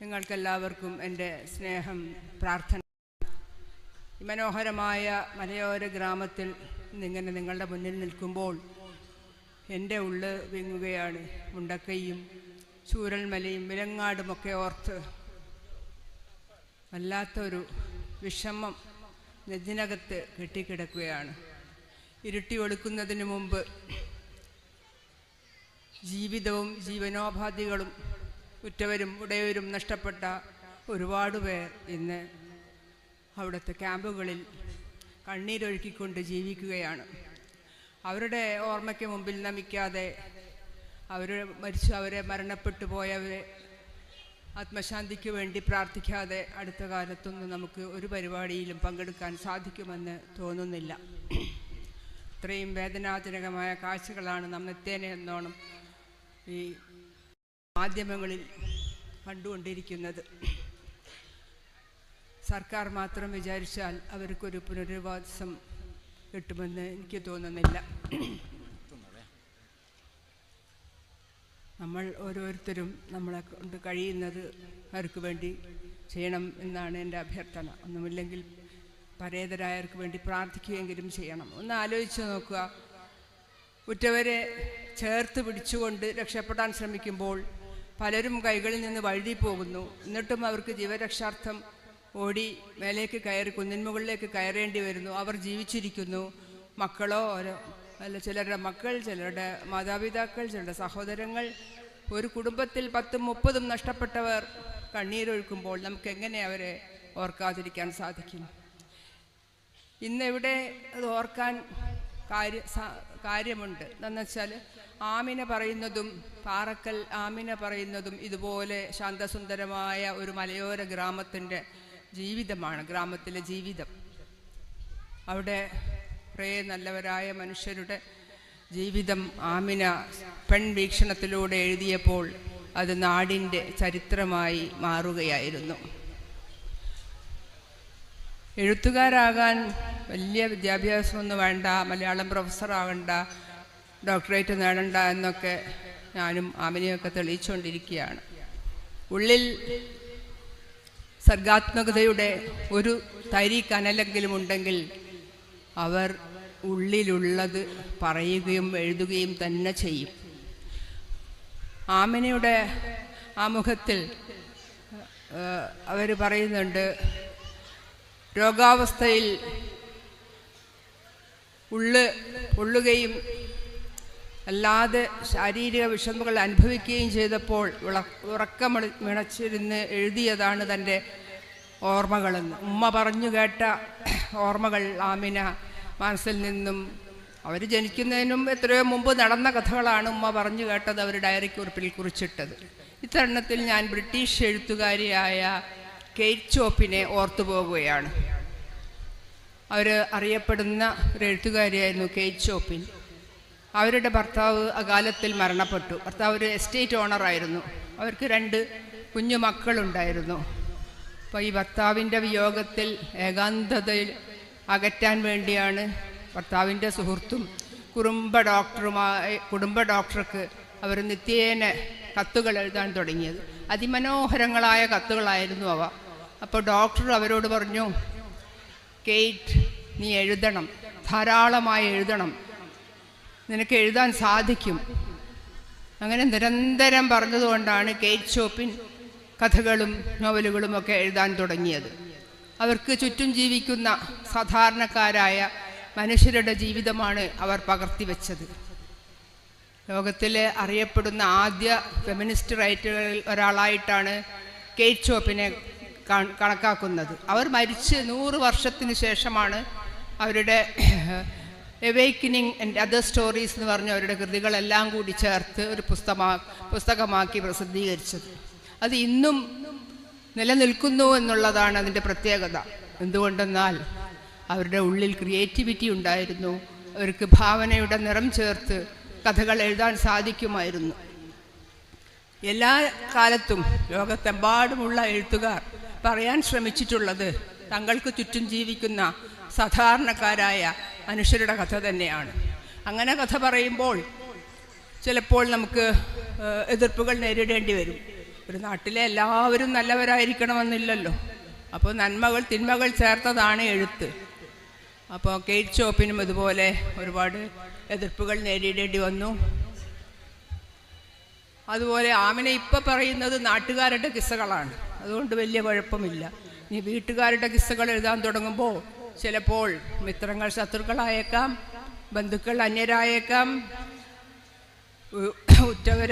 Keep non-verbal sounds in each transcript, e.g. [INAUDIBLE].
നിങ്ങൾക്കെല്ലാവർക്കും എന്റെ സ്നേഹം പ്രാർത്ഥന. മനോഹരമായ മലയോര ഗ്രാമത്തിൽ ഇന്നിങ്ങനെ നിങ്ങളുടെ മുന്നിൽ നിൽക്കുമ്പോൾ എന്റെ ഉള്ള് വിങ്ങുകയാണ് മുണ്ടക്കയും ചൂരൽമലയും വിലങ്ങാടുമൊക്കെ ഓർത്ത് വല്ലാത്തൊരു വിഷമം നെഞ്ചിനകത്ത് കെട്ടിക്കിടക്കുകയാണ്. ഇരുട്ടി ഒടുക്കുന്നതിന് മുമ്പ് ജീവിതവും ജീവനോപാധികളും ഉറ്റവരും ഉടയവരും നഷ്ടപ്പെട്ട ഒരുപാട് പേർ ഇന്ന് അവിടുത്തെ ക്യാമ്പുകളിൽ കണ്ണീരൊഴുക്കിക്കൊണ്ട് ജീവിക്കുകയാണ്. അവരുടെ ഓർമ്മയ്ക്ക് മുമ്പിൽ നമിക്കാതെ അവർ മരിച്ചു അവരെ മരണപ്പെട്ടു പോയവരെ ആത്മശാന്തിക്ക് വേണ്ടി പ്രാർത്ഥിക്കാതെ അടുത്ത കാലത്തൊന്നും നമുക്ക് ഒരു പരിപാടിയിലും പങ്കെടുക്കാൻ സാധിക്കുമെന്ന് തോന്നുന്നില്ല. ഇത്രയും വേദനാജനകമായ കാഴ്ചകളാണ് നാം നിത്യേന എന്നോണം ഈ മാധ്യമങ്ങളിൽ കണ്ടുകൊണ്ടിരിക്കുന്നത്. സർക്കാർ മാത്രം വിചാരിച്ചാൽ അവർക്കൊരു പുനരധിവാസം കിട്ടുമെന്ന് എനിക്ക് തോന്നുന്നില്ല. നമ്മൾ ഓരോരുത്തരും നമ്മളെ കൊണ്ട് കഴിയുന്നത് അവർക്ക് വേണ്ടി ചെയ്യണം എന്നാണ് എന്റെ അഭ്യർത്ഥന. ഒന്നുമില്ലെങ്കിൽ പരേതരായവർക്ക് വേണ്ടി പ്രാർത്ഥിക്കുകയെങ്കിലും ചെയ്യണം. ഒന്ന് ആലോചിച്ച് നോക്കുക. ഉറ്റവരെ ചേർത്ത് പിടിച്ചുകൊണ്ട് രക്ഷപ്പെടാൻ ശ്രമിക്കുമ്പോൾ പലരും കൈകളിൽ നിന്ന് വഴുതി പോകുന്നു എന്നിട്ടും അവർക്ക് ജീവരക്ഷാർത്ഥം ഓടി മേലേക്ക് കയറി കുന്നിന്മുകളിലേക്ക് കയറേണ്ടി വരുന്നു. അവർ ജീവിച്ചിരിക്കുന്നു. മക്കളോ അല്ല ചിലരുടെ മക്കൾ ചിലരുടെ മാതാപിതാക്കൾ ചിലരുടെ സഹോദരങ്ങൾ ഒരു കുടുംബത്തിൽ പത്തും മുപ്പതും നഷ്ടപ്പെട്ടവർ കണ്ണീരൊഴുക്കുമ്പോൾ നമുക്ക് എങ്ങനെ അവരെ ഓർക്കാതിരിക്കാൻ സാധിക്കും? ഇന്നിവിടെ അത് ഓർക്കാൻ കാര്യ കാര്യമുണ്ട്. എന്താണെന്ന് വെച്ചാൽ ആമിന പറയുന്നതും പാറക്കൽ ആമിന പറയുന്നതും ഇതുപോലെ ശാന്തസുന്ദരമായ ഒരു മലയോര ഗ്രാമത്തിന്റെ ജീവിതമാണ് ഗ്രാമത്തിലെ ജീവിതം. അവിടെ കുറേ നല്ലവരായ മനുഷ്യരുടെ ജീവിതം ആമിന പെൺവീക്ഷണത്തിലൂടെ എഴുതിയപ്പോൾ അത് നാടിന്റെ ചരിത്രമായി മാറുകയായിരുന്നു. എഴുത്തുകാരാകാൻ വലിയ വിദ്യാഭ്യാസമൊന്നും വേണ്ട മലയാളം പ്രൊഫസറാകണ്ട ഡോക്ടറേറ്റ് നേടണ്ട എന്നൊക്കെ ഞാനും ആമിനെയൊക്കെ തെളിയിച്ചുകൊണ്ടിരിക്കുകയാണ് ഉള്ളിൽ സർഗാത്മകതയുടെ ഒരു തരി കനലെങ്കിലും ഉണ്ടെങ്കിൽ അവർ ഉള്ളിലുള്ളത് പറയുകയും എഴുതുകയും തന്നെ ചെയ്യും. ആമിനയുടെ ആമുഖത്തിൽ അവർ പറയുന്നുണ്ട് രോഗാവസ്ഥയിൽ ഉള്ള് ഉള്ളുകയും അല്ലാതെ ശാരീരിക വിഷമങ്ങൾ അനുഭവിക്കുകയും ചെയ്തപ്പോൾ ഉറക്കം മിണച്ചിരുന്ന് എഴുതിയതാണ് തന്റെ ഓർമ്മകളെന്ന്. ഉമ്മ പറഞ്ഞു കേട്ട ഓർമ്മകൾ ആമിന മനസ്സിൽ നിന്നും അവർ ജനിക്കുന്നതിനും എത്രയോ മുമ്പ് നടന്ന കഥകളാണ് ഉമ്മ പറഞ്ഞു കേട്ടത് അവർ ഡയറി കുറിപ്പിൽ കുറിച്ചിട്ടത്. ഇത്തരണത്തിൽ ഞാൻ ബ്രിട്ടീഷ് എഴുത്തുകാരിയായ കെയ്റ്റ് ചോപ്പിനെ ഓർത്തു പോകുകയാണ് അവർ അറിയപ്പെടുന്ന ഒരു എഴുത്തുകാരിയായിരുന്നു കെയ്റ്റ് ചോപ്പിൻ. അവരുടെ ഭർത്താവ് അകാലത്തിൽ മരണപ്പെട്ടു. ഭർത്താവ് ഒരു എസ്റ്റേറ്റ് ഓണറായിരുന്നു അവർക്ക് രണ്ട് കുഞ്ഞു മക്കളുണ്ടായിരുന്നു. അപ്പോൾ ഈ ഭർത്താവിന്റെ വിയോഗത്തിൽ ഏകാന്തതയിൽ അകറ്റാൻ വേണ്ടിയാണ് ഭർത്താവിന്റെ സുഹൃത്തും കുടുംബ ഡോക്ടറുമായി കുടുംബ ഡോക്ടർക്ക് അവർ നിത്യേന കത്തുകൾ എഴുതാൻ തുടങ്ങിയത്. അതിമനോഹരങ്ങളായ കത്തുകളായിരുന്നു അവ. അപ്പോൾ ഡോക്ടർ അവരോട് പറഞ്ഞു കെയ്റ്റ് നീ എഴുതണം. ധാരാളമായി എഴുതണം. നിനക്ക് എഴുതാൻ സാധിക്കും. അങ്ങനെ നിരന്തരം പറഞ്ഞതുകൊണ്ടാണ് കേറ്റ് ഷോപ്പിൻ കഥകളും നോവലുകളും ഒക്കെ എഴുതാൻ തുടങ്ങിയത്. അവർക്ക് ചുറ്റും ജീവിക്കുന്ന സാധാരണക്കാരായ മനുഷ്യരുടെ ജീവിതമാണ് അവർ പകർത്തിവെച്ചത് ലോകത്തിലെ അറിയപ്പെടുന്ന ആദ്യ ഫെമിനിസ്റ്റ് റൈറ്ററുകളിൽ ഒരാളായിട്ടാണ് കേറ്റ് ഷോപ്പിനെ കണക്കാക്കുന്നത്. അവർ മരിച്ച് നൂറ് വർഷത്തിന് ശേഷമാണ് അവരുടെ എവേക്കനിങ് ആൻഡ് അതർ സ്റ്റോറീസ് എന്ന് പറഞ്ഞ അവരുടെ കൃതികളെല്ലാം കൂടി ചേർത്ത് ഒരു പുസ്തകമാ പുസ്തകമാക്കി പ്രസിദ്ധീകരിച്ചത്. അത് ഇന്നും നിലനിൽക്കുന്നു എന്നുള്ളതാണ് അതിന്റെ പ്രത്യേകത. എന്തുകൊണ്ടെന്നാൽ അവരുടെ ഉള്ളിൽ ക്രിയേറ്റിവിറ്റി ഉണ്ടായിരുന്നു. അവർക്ക് ഭാവനയുടെ നിറം ചേർത്ത് കഥകൾ എഴുതാൻ സാധിക്കുമായിരുന്നു. എല്ലാ കാലത്തും ലോകത്തെമ്പാടുമുള്ള എഴുത്തുകാർ പറയാൻ ശ്രമിച്ചിട്ടുള്ളത് തങ്ങൾക്ക് ചുറ്റും ജീവിക്കുന്ന സാധാരണക്കാരായ മനുഷ്യരുടെ കഥ തന്നെയാണ്. അങ്ങനെ കഥ പറയുമ്പോൾ ചിലപ്പോൾ നമുക്ക് എതിർപ്പുകൾ നേരിടേണ്ടി വരും. ഒരു നാട്ടിലെ എല്ലാവരും നല്ലവരായിരിക്കണമെന്നില്ലല്ലോ. അപ്പോൾ നന്മകൾ തിന്മകൾ ചേർത്തതാണ് എഴുത്ത്. അപ്പോൾ കേറ്റ് ഷോപ്പിനും ഇതുപോലെ ഒരുപാട് എതിർപ്പുകൾ നേരിടേണ്ടി വന്നു. അതുപോലെ ആമിനെ ഇപ്പം പറയുന്നത് നാട്ടുകാരുടെ കിസ്സകളാണ്. അതുകൊണ്ട് വലിയ കുഴപ്പമില്ല. നീ വീട്ടുകാരുടെ കിസ്സകൾ എഴുതാൻ തുടങ്ങുമ്പോൾ ചിലപ്പോൾ മിത്രങ്ങൾ ശത്രുക്കളായേക്കാം ബന്ധുക്കൾ അന്യരായേക്കാം ഉറ്റവർ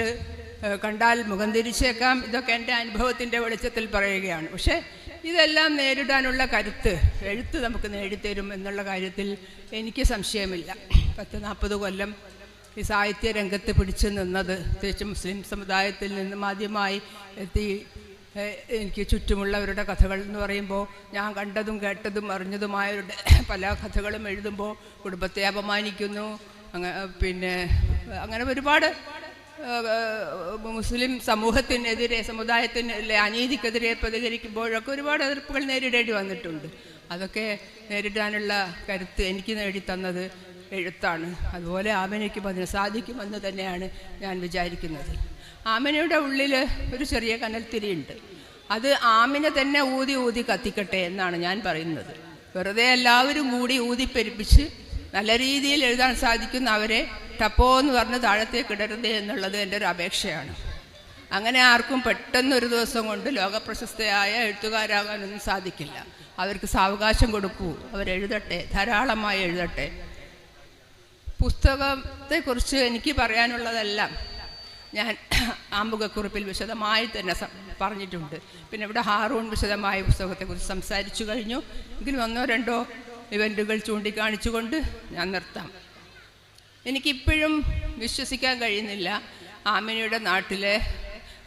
കണ്ടാൽ മുഖം തിരിച്ചേക്കാം. ഇതൊക്കെ എന്റെ അനുഭവത്തിന്റെ വെളിച്ചത്തിൽ പറയുകയാണ്. പക്ഷേ ഇതെല്ലാം നേരിടാനുള്ള കരുത്ത് എഴുത്ത് നമുക്ക് നേടിത്തരും എന്നുള്ള കാര്യത്തിൽ എനിക്ക് സംശയമില്ല. പത്ത് നാൽപ്പത് കൊല്ലം ഈ സാഹിത്യ രംഗത്ത് പിടിച്ചു നിന്നത് പ്രത്യേകിച്ച് മുസ്ലിം സമുദായത്തിൽ നിന്നും ആദ്യമായി എത്തി എനിക്ക് ചുറ്റുമുള്ളവരുടെ കഥകൾ എന്ന് പറയുമ്പോൾ ഞാൻ കണ്ടതും കേട്ടതും അറിഞ്ഞതുമായവരുടെ [CLEARS THROAT] പല കഥകളും എഴുതുമ്പോൾ കുടുംബത്തെ അപമാനിക്കുന്നു. പിന്നെ അങ്ങനെ ഒരുപാട് മുസ്ലിം സമൂഹത്തിനെതിരെ സമുദായത്തിനെതിരെ അനീതിക്കെതിരെ പ്രതികരിക്കുമ്പോഴൊക്കെ ഒരുപാട് എതിർപ്പുകൾ നേരിടേണ്ടി വന്നിട്ടുണ്ട്. അതൊക്കെ നേരിടാനുള്ള കരുത്ത് എനിക്ക് നേടിത്തന്നത് എഴുത്താണ്. അതുപോലെ ആമനയ്ക്കും അതിന് സാധിക്കുമെന്ന് തന്നെയാണ് ഞാൻ വിചാരിക്കുന്നത്. ആമനയുടെ ഉള്ളിൽ ഒരു ചെറിയ കനൽത്തിരിയുണ്ട്. അത് ആമിനെ തന്നെ ഊതി ഊതി കത്തിക്കട്ടെ എന്നാണ് ഞാൻ പറയുന്നത്. വെറുതെ എല്ലാവരും കൂടി ഊതിപ്പെരുപ്പിച്ച് നല്ല രീതിയിൽ എഴുതാൻ സാധിക്കുന്ന അവരെ ടപ്പോ എന്ന് പറഞ്ഞ് താഴത്തേക്ക് ഇടരുത് എന്നുള്ളത് എന്റെ ഒരു അപേക്ഷയാണ്. അങ്ങനെ ആർക്കും പെട്ടെന്ന് ഒരു ദിവസം കൊണ്ട് ലോകപ്രശസ്തയായ എഴുത്തുകാരാകാനൊന്നും സാധിക്കില്ല. അവർക്ക് സാവകാശം കൊടുക്കൂ. അവരെഴുതട്ടെ. ധാരാളമായി എഴുതട്ടെ. പുസ്തകത്തെക്കുറിച്ച് എനിക്ക് പറയാനുള്ളതെല്ലാം ഞാൻ ആമുഖക്കുറിപ്പിൽ വിശദമായി തന്നെ പറഞ്ഞിട്ടുണ്ട്. പിന്നെ ഇവിടെ ഹാറൂൺ വിശദമായ പുസ്തകത്തെക്കുറിച്ച് സംസാരിച്ചു കഴിഞ്ഞു. എങ്കിലും ഒന്നോ രണ്ടോ ഇവന്റുകൾ ചൂണ്ടിക്കാണിച്ചുകൊണ്ട് ഞാൻ നിർത്താം. എനിക്കിപ്പോഴും വിശ്വസിക്കാൻ കഴിയുന്നില്ല ആമിനിയുടെ നാട്ടിലെ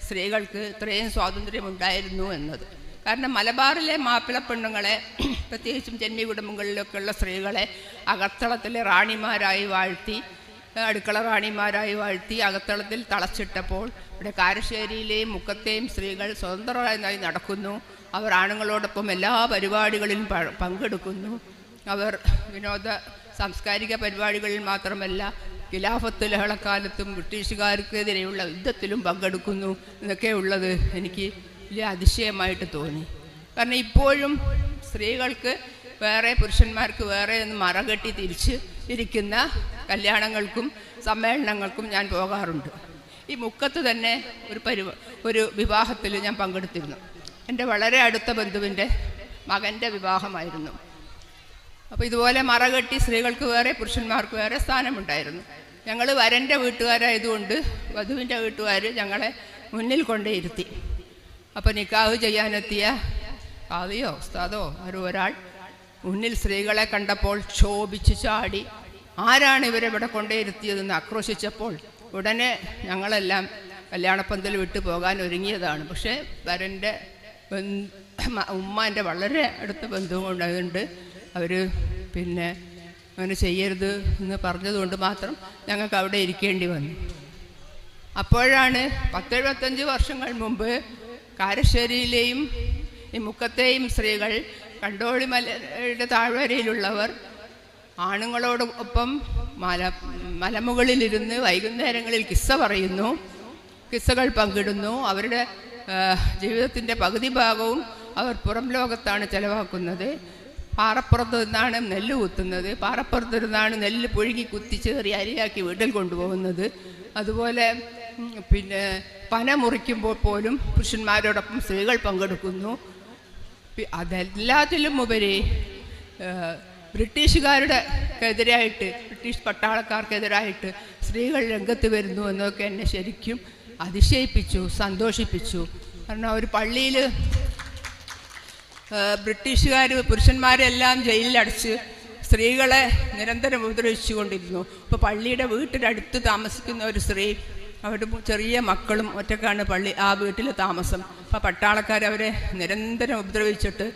സ്ത്രീകൾക്ക് ഇത്രയും സ്വാതന്ത്ര്യമുണ്ടായിരുന്നു എന്നത്. കാരണം മലബാറിലെ മാപ്പിള പെണ്ണുങ്ങളെ [CLEARS THROAT] പ്രത്യേകിച്ചും ജന്മി കുടുംബങ്ങളിലൊക്കെയുള്ള സ്ത്രീകളെ അകത്തളത്തിലെ റാണിമാരായി വാഴ്ത്തി അടുക്കള റാണിമാരായി വാഴ്ത്തി അകത്തളത്തിൽ തളച്ചിട്ടപ്പോൾ ഇവിടെ കാരശ്ശേരിയിലെയും മുക്കത്തെയും സ്ത്രീകൾ സ്വതന്ത്രമായി നടക്കുന്നു. അവർ ആണുങ്ങളോടൊപ്പം എല്ലാ പരിപാടികളിലും പങ്കെടുക്കുന്നു. അവർ വിനോദ സാംസ്കാരിക പരിപാടികളിൽ മാത്രമല്ല ഖിലാഫത്ത് ലഹളക്കാലത്തും ബ്രിട്ടീഷുകാർക്കെതിരെയുള്ള യുദ്ധത്തിലും പങ്കെടുക്കുന്നു. എന്നൊക്കെ ഉള്ളത് എനിക്ക് വലിയ അതിശയമായിട്ട് തോന്നി. കാരണം ഇപ്പോഴും സ്ത്രീകൾക്ക് വേറെ പുരുഷന്മാർക്ക് വേറെ എന്ന് മറകെട്ടി തിരിച്ച് ഇരിക്കുന്ന കല്യാണങ്ങൾക്കും സമ്മേളനങ്ങൾക്കും ഞാൻ പോകാറുണ്ട്. ഈ മുക്കത്ത് തന്നെ ഒരു പരി ഒരു വിവാഹത്തിൽ ഞാൻ പങ്കെടുത്തിരുന്നു. എന്റെ വളരെ അടുത്ത ബന്ധുവിന്റെ മകന്റെ വിവാഹമായിരുന്നു. അപ്പോൾ ഇതുപോലെ മറകെട്ടി സ്ത്രീകൾക്ക് വേറെ പുരുഷന്മാർക്ക് വേറെ സ്ഥാനമുണ്ടായിരുന്നു. ഞങ്ങൾ വരന്റെ വീട്ടുകാരായതുകൊണ്ട് വധുവിന്റെ വീട്ടുകാർ ഞങ്ങളെ മുന്നിൽ കൊണ്ടേ ഇരുത്തി. അപ്പോൾ നിക്കാഹ് ചെയ്യാനെത്തിയ കാതിയോ ഉസ്താദോ ആരോ ഒരാൾ മുന്നിൽ സ്ത്രീകളെ കണ്ടപ്പോൾ ക്ഷോഭിച്ചു ചാടി. ആരാണ് ഇവരെ ഇവിടെ ആക്രോശിച്ചപ്പോൾ ഉടനെ ഞങ്ങളെല്ലാം കല്യാണപ്പന്തൽ വിട്ടു പോകാൻ ഒരുങ്ങിയതാണ്. പക്ഷേ വരന്റെ ഉമ്മാന്റെ വളരെ അടുത്ത ബന്ധവും ഉണ്ടായതുകൊണ്ട് അവർ പിന്നെ അങ്ങനെ ചെയ്യരുത് എന്ന് പറഞ്ഞതുകൊണ്ട് മാത്രം ഞങ്ങൾക്ക് അവിടെ ഇരിക്കേണ്ടി വന്നു. അപ്പോഴാണ് പത്തെഴുപത്തഞ്ച് വർഷങ്ങൾ മുമ്പ് കാരശ്ശേരിയിലെയും ഈ മുക്കത്തെയും സ്ത്രീകൾ കണ്ടോളി മലയുടെ താഴ്വരയിലുള്ളവർ ആണുങ്ങളോടൊപ്പം മല മലമുകളിലിരുന്ന് വൈകുന്നേരങ്ങളിൽ കിസ്സ പറയുന്നു. കിസ്സകൾ പങ്കിടുന്നു. അവരുടെ ജീവിതത്തിന്റെ പകുതി ഭാഗവും അവർ പുറം ലോകത്താണ് ചിലവാക്കുന്നത്. പാറപ്പുറത്ത് നിന്നാണ് നെല്ല് കുത്തുന്നത്. പാറപ്പുറത്ത് നിന്നാണ് നെല്ല് പുഴുകി കുത്തിച്ചേറി അരിയാക്കി വീട്ടിൽ കൊണ്ടുപോകുന്നത്. അതുപോലെ പിന്നെ പന മുറിക്കുമ്പോൾ പോലും പുരുഷന്മാരോടൊപ്പം സ്ത്രീകൾ പങ്കെടുക്കുന്നു. അതെല്ലാത്തിലും ഉപരി ബ്രിട്ടീഷുകാരുടെ എതിരായിട്ട് ബ്രിട്ടീഷ് പട്ടാളക്കാർക്കെതിരായിട്ട് സ്ത്രീകൾ രംഗത്ത് വരുന്നു എന്നൊക്കെ എന്നെ ശരിക്കും അതിശയിപ്പിച്ചു സന്തോഷിപ്പിച്ചു. കാരണം ഒരു പള്ളിയിൽ ബ്രിട്ടീഷുകാർ പുരുഷന്മാരെല്ലാം ജയിലിലടച്ച് സ്ത്രീകളെ നിരന്തരം ഉപദ്രവിച്ചു കൊണ്ടിരുന്നു ഇപ്പോൾ പള്ളിയുടെ വീട്ടിനടുത്ത് താമസിക്കുന്ന ഒരു സ്ത്രീ അവരുടെ ചെറിയ മക്കളും ഒറ്റക്കാണ് പള്ളി ആ വീട്ടിൽ താമസം. അപ്പോൾ പട്ടാളക്കാർ അവരെ നിരന്തരം ഉപദ്രവിച്ചിട്ട്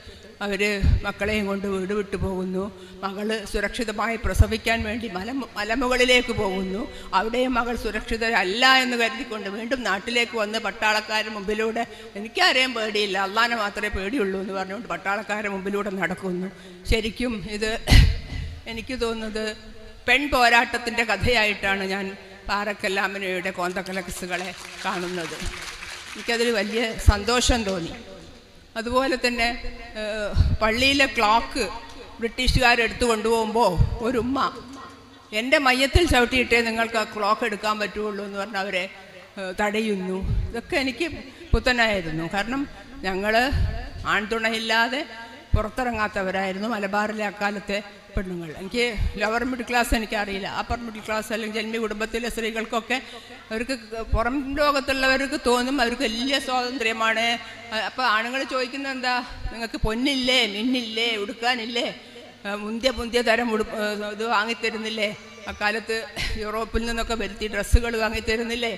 അവർ മക്കളെയും കൊണ്ട് വീട് വിട്ടു പോകുന്നു. മകൾ സുരക്ഷിതമായി പ്രസവിക്കാൻ വേണ്ടി മല മലമുകളിലേക്ക് പോകുന്നു. അവിടെയും മകൾ സുരക്ഷിതരല്ല എന്ന് കരുതിക്കൊണ്ട് വീണ്ടും നാട്ടിലേക്ക് വന്ന് പട്ടാളക്കാരുടെ മുമ്പിലൂടെ എനിക്കാരെയും പേടിയില്ല അള്ളാനെ മാത്രമേ പേടിയുള്ളൂ എന്ന് പറഞ്ഞുകൊണ്ട് പട്ടാളക്കാരുടെ മുമ്പിലൂടെ നടക്കുന്നു. ശരിക്കും ഇത് എനിക്ക് തോന്നുന്നത് പെൺ പോരാട്ടത്തിന്റെ കഥയായിട്ടാണ് ഞാൻ പാറക്കല്ലാമനയുടെ കോന്തക്കലക്സുകളെ കാണുന്നത്. എനിക്കതിൽ വലിയ സന്തോഷം തോന്നി. അതുപോലെ തന്നെ പള്ളിയിലെ ക്ലോക്ക് ബ്രിട്ടീഷുകാരെടുത്തു കൊണ്ടുപോകുമ്പോൾ ഒരു ഉമ്മ എന്റെ മയ്യത്തിൽ ചവിട്ടിയിട്ടേ നിങ്ങൾക്ക് ആ ക്ലോക്ക് എടുക്കാൻ പറ്റുള്ളൂ എന്ന് പറഞ്ഞ് അവരെ തടയുന്നു. ഇതൊക്കെ എനിക്ക് പുത്തനായിരുന്നു. കാരണം ഞങ്ങൾ ആൺതുണയില്ലാതെ പുറത്തിറങ്ങാത്തവരായിരുന്നു മലബാറിലെ അക്കാലത്തെ പെണ്ണുങ്ങൾ. എനിക്ക് ലോവർ മിഡിൽ ക്ലാസ് എനിക്കറിയില്ല. അപ്പർ മിഡിൽ ക്ലാസ് അല്ലെങ്കിൽ ജന്മി കുടുംബത്തിലെ സ്ത്രീകൾക്കൊക്കെ അവർക്ക് പുറം ലോകത്തുള്ളവർക്ക് തോന്നും അവർക്ക് വലിയ സ്വാതന്ത്ര്യമാണ്. അപ്പോൾ ആണുങ്ങൾ ചോദിക്കുന്നത് എന്താ? നിങ്ങൾക്ക് പൊന്നില്ലേ? മിന്നില്ലേ? ഉടുക്കാനില്ലേ? മുന്തിയ മുന്തിയ തരം ഉടു ഇത് വാങ്ങിത്തരുന്നില്ലേ? അക്കാലത്ത് യൂറോപ്പിൽ നിന്നൊക്കെ വരുത്തി ഡ്രസ്സുകൾ വാങ്ങിത്തരുന്നില്ലേ?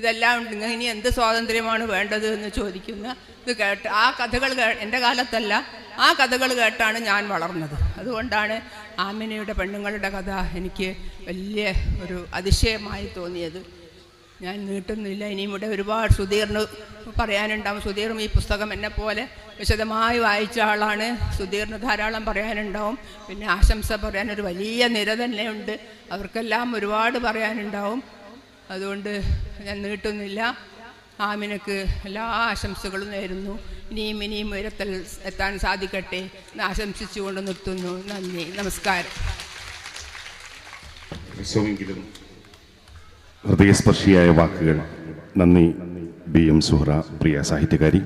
ഇതെല്ലാം ഉണ്ട്. ഇനി എന്ത് സ്വാതന്ത്ര്യമാണ് വേണ്ടത്? എന്ന് ചോദിക്കുന്ന ഇത് കേട്ട് ആ കഥകൾ എന്റെ കാലത്തല്ല. ആ കഥകൾ കേട്ടാണ് ഞാൻ വളർന്നത്. അതുകൊണ്ടാണ് ആമിനയുടെ പെണ്ണുങ്ങളുടെ കഥ എനിക്ക് വലിയ ഒരു അതിശയമായി തോന്നിയത്. ഞാൻ നീട്ടുന്നില്ല. ഇനിയും ഇവിടെ ഒരുപാട് സുധീറിന് പറയാനുണ്ടാവും. സുധീറും ഈ പുസ്തകം എന്നെ പോലെ വിശദമായി വായിച്ച ആളാണ്. സുധീറിന് ധാരാളം പറയാനുണ്ടാവും. പിന്നെ ആശംസ പറയാൻ ഒരു വലിയ നിര തന്നെയുണ്ട്. അവർക്കെല്ലാം ഒരുപാട് പറയാനുണ്ടാവും. അതുകൊണ്ട് ഞാൻ നീട്ടുന്നില്ല. ആമിനക്ക് എല്ലാ ആശംസകളും നേരുന്നു. ഇനിയും ഇനിയും ഉയരത്തിൽ എത്താൻ സാധിക്കട്ടെ എന്ന് ആശംസിച്ചുകൊണ്ട് നിർത്തുന്നു. നന്ദി. നമസ്കാരം. ഹൃദയസ്പർശിയായ വാക്കുകൾ. നന്ദി ബി എം സുഹ്റ പ്രിയ സാഹിത്യകാരി.